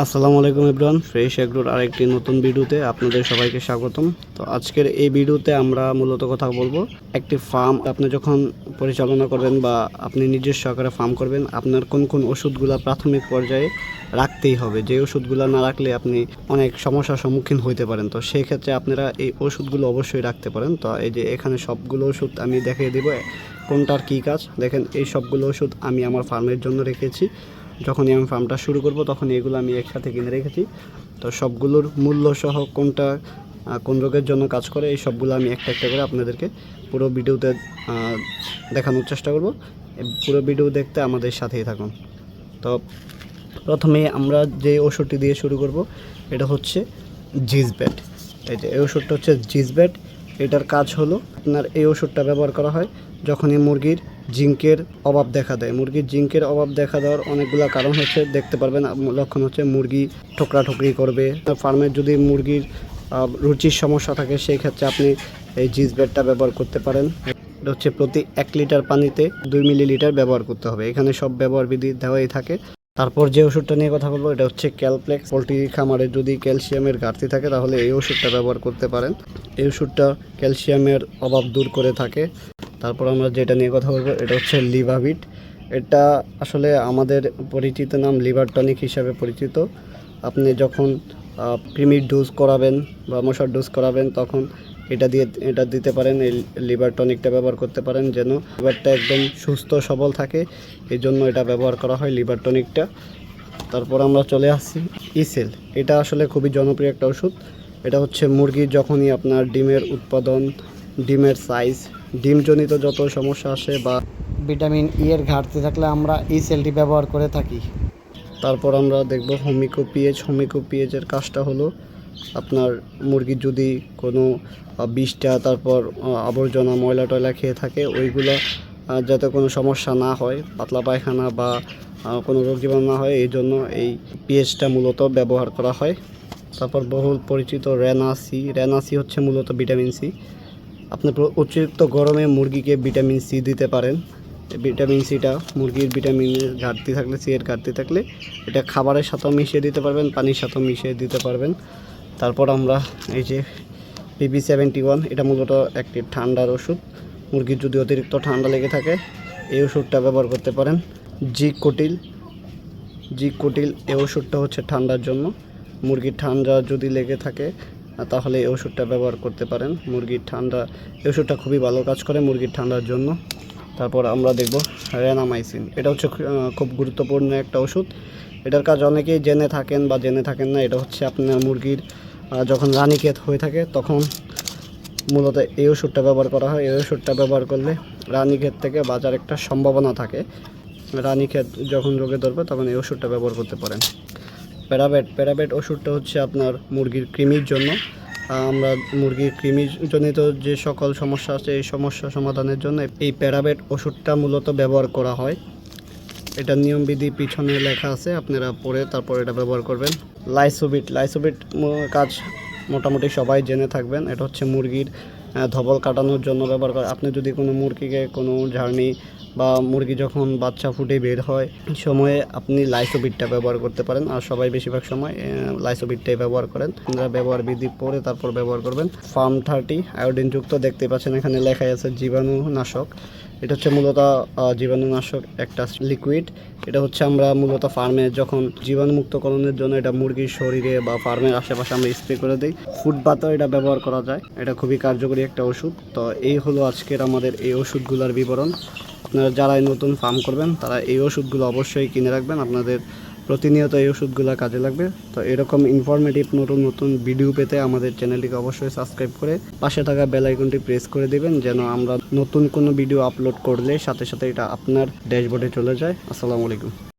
আসসালামু আলাইকুম ইব্রান ফ্রেশ এগ্রোর আরেকটি নতুন ভিডিওতে আপনাদের সবাইকে স্বাগতম। তো আজকের এই ভিডিওতে আমরা মূলত কথা বলব একটি ফার্ম। আপনি যখন পরিচালনা করবেন বা আপনি নিজস্ব আকারে ফার্ম করবেন, আপনার কোন কোন ওষুধগুলো প্রাথমিক পর্যায়ে রাখতেই হবে? যে ওষুধগুলো না রাখলে আপনি অনেক সমস্যার সম্মুখীন হইতে পারেন। তো সেই ক্ষেত্রে আপনারা এই ওষুধগুলো অবশ্যই রাখতে পারেন। তো এই যে এখানে সবগুলো ওষুধ আমি দেখিয়ে দেবো, কোনটার কী কাজ? দেখেন, এই সবগুলো ওষুধ আমি আমার ফার্মের জন্য রেখেছি। যখনই আমি ফার্মটা শুরু করব, তখন এগুলো আমি একসাথে কিনে রেখেছি। তো সবগুলোর মূল্য সহ কোনটা কোন রোগের জন্য কাজ করে, এই সবগুলো আমি একটা একটা করে আপনাদেরকে পুরো ভিডিওতে দেখানোর চেষ্টা করব। পুরো ভিডিও দেখতে আমাদের সাথেই থাকুন। তো প্রথমে আমরা যে ওষুধটি দিয়ে শুরু করব, এটা হচ্ছে জিজব্যাট এই যে, এই ওষুধটা হচ্ছে জিজব্যাট এটার কাজ হলো, আপনার এই ওষুধটা ব্যবহার করা হয় যখনই মুরগির জিঙ্কের অভাব দেখা দেয়। মুরগির জিঙ্কের অভাব দেখা দেওয়ার অনেকগুলো কারণ হচ্ছে, দেখতে পারবেন লক্ষণ হচ্ছে মুরগি ঠোকরা ঠুকরি করবে ফার্মের যদি মুরগির রুচির সমস্যা থাকে, সেই ক্ষেত্রে আপনি এই জিজব্যাটটা ব্যবহার করতে পারেন। এটা হচ্ছে প্রতি এক লিটার পানিতে দুই মিলিলিটার ব্যবহার করতে হবে। এখানে সব ব্যবহার বিধি দেওয়াই থাকে। তারপর যে ওষুধটা নিয়ে কথা বলব, এটা হচ্ছে ক্যালপ্লেক্স। পোলট্রি খামারে যদি ক্যালসিয়ামের ঘাটতি থাকে, তাহলে এই ওষুধটা ব্যবহার করতে পারেন। এই ওষুধটা ক্যালসিয়ামের অভাব দূর করে থাকে। তারপর আমরা যেটা নিয়ে কথা বলব, এটা হচ্ছে লিভাভিট এটা আসলে আমাদের পরিচিত নাম লিভার টনিক হিসাবে পরিচিত। আপনি যখন ক্রিমির ডোজ করাবেন বা মশার ডোজ করাবেন, তখন এটা দিয়ে, এটা দিতে পারেন, এই লিভার টনিকটা ব্যবহার করতে পারেন যেন লিভারটা একদম সুস্থ, সবল থাকে। এই জন্য এটা ব্যবহার করা হয় লিভার টনিকটা তারপর আমরা চলে আসছি ইসেল এটা আসলে খুবই জনপ্রিয় একটা ওষুধ। এটা হচ্ছে মুরগির যখনই আপনার ডিমের উৎপাদন, ডিমের সাইজ ডিমজনিত যত সমস্যা আসে বা ভিটামিন ই এর ঘাটতি থাকলে আমরা এই সেলটি ব্যবহার করে থাকি। তারপর আমরা দেখব হোমিকো পিএইচ হোমিকো পিএইচের কাজটা হলো আপনার মুরগির যদি কোনো বিষটা তারপর আবর্জনা ময়লা টয়লা খেয়ে থাকে ওইগুলো যাতে কোনো সমস্যা না হয় পাতলা পায়খানা বা কোনো রোগ জীবাণু না হয় এই জন্য এই পিএইচটা মূলত ব্যবহার করা হয়। তারপর বহুল পরিচিত রেনাসি। রেনাসি হচ্ছে মূলত ভিটামিন সি আপনি অতিরিক্ত গরমে মুরগিকে ভিটামিন সি দিতে পারেন। ভিটামিন সিটা মুরগির ভিটামিনের ঘাটতি থাকলে, সি এর ঘাটতি থাকলে এটা খাবারের সাথেও মিশিয়ে দিতে পারবেন, পানির সাথেও মিশিয়ে দিতে পারবেন। তারপর আমরা এই যে পিপি সেভেন্টি ওয়ান, এটা মূলত একটি ঠান্ডার ওষুধ। মুরগির যদি অতিরিক্ত ঠান্ডা লেগে থাকে, এই ওষুধটা ব্যবহার করতে পারেন। জি কোটিল জি কোটিল এই ওষুধটা হচ্ছে ঠান্ডার জন্য। মুরগির ঠান্ডা যদি লেগে থাকে তাহলে এই ওষুধটা ব্যবহার করতে পারেন। মুরগির ঠান্ডা, এই ওষুধটা খুবই ভালো কাজ করে মুরগির ঠান্ডার জন্য। তারপর আমরা দেখব রেনামাইসিন। এটা হচ্ছে খুব গুরুত্বপূর্ণ একটা ওষুধ। এটার কাজ অনেকেই জেনে থাকেন বা জেনে থাকেন না। এটা হচ্ছে আপনার মুরগির যখন রানীক্ষেত হয়ে থাকে, তখন মূলত এই ওষুধটা ব্যবহার করা হয়। এই ওষুধটা ব্যবহার করলে রানীক্ষেত থেকে বাজার একটা সম্ভাবনা থাকে। রানীক্ষেত যখন রোগে ধরবে, তখন এই ওষুধটা ব্যবহার করতে পারেন। প্যারাবেট প্যারাবেট ওষুধটা হচ্ছে আপনার মুরগির কৃমির জন্য। আমরা মুরগির কৃমিজনিত যে সকল সমস্যা আছে, এই সমস্যা সমাধানের জন্য এই প্যারাবেট ওষুধটা মূলত ব্যবহার করা হয়। এটা নিয়মবিধি পিছনে লেখা আছে, আপনারা পড়ে তারপর এটা ব্যবহার করবেন। লাইসোবিট লাইসোবিট কাজ মোটামুটি সবাই জেনে থাকবেন। এটা হচ্ছে মুরগির ধবল কাটানোর জন্য ব্যবহার করে আপনি যদি কোনো মুরগিকে কোনো ঝাড়নি বা মুরগি যখন বাচ্চা ফুটে বের হয়, সময়ে আপনি লাইসোবিটটা ব্যবহার করতে পারেন। আর সবাই বেশিরভাগ সময় লাইসোবিটটাই ব্যবহার করেন। আপনারা ব্যবহার বিধি পরে তারপর ব্যবহার করবেন। ফার্ম থার্টি আয়োডিনযুক্ত দেখতে পাচ্ছেন, এখানে লেখাই আছে জীবাণুনাশক। এটা হচ্ছে মূলত জীবাণুনাশক একটা লিকুইড এটা হচ্ছে আমরা মূলত ফার্মে যখন জীবাণুমুক্তকরণের জন্য এটা মুরগির শরীরে বা ফার্মের আশেপাশে আমরা স্প্রে করে দিই ফুটপাতেও এটা ব্যবহার করা যায়। এটা খুবই কার্যকরী একটা ওষুধ। তো এই হলো আজকের আমাদের এই ওষুধগুলোর বিবরণ। আপনারা যারাই নতুন ফার্ম করবেন, তারা এই ওষুধগুলো অবশ্যই কিনে রাখবেন। আপনাদের প্রতিনিয়ত এই ওষুধগুলো কাজে লাগবে। তো এরকম ইনফরমেটিভ নতুন নতুন ভিডিও পেতে আমাদের চ্যানেলটিকে অবশ্যই সাবস্ক্রাইব করে পাশে থাকা বেল আইকনটি প্রেস করে দিবেন, যেন আমরা নতুন কোনো ভিডিও আপলোড করলে সাথে সাথে এটা আপনার ড্যাশবোর্ডে চলে যায়। আসসালামু আলাইকুম।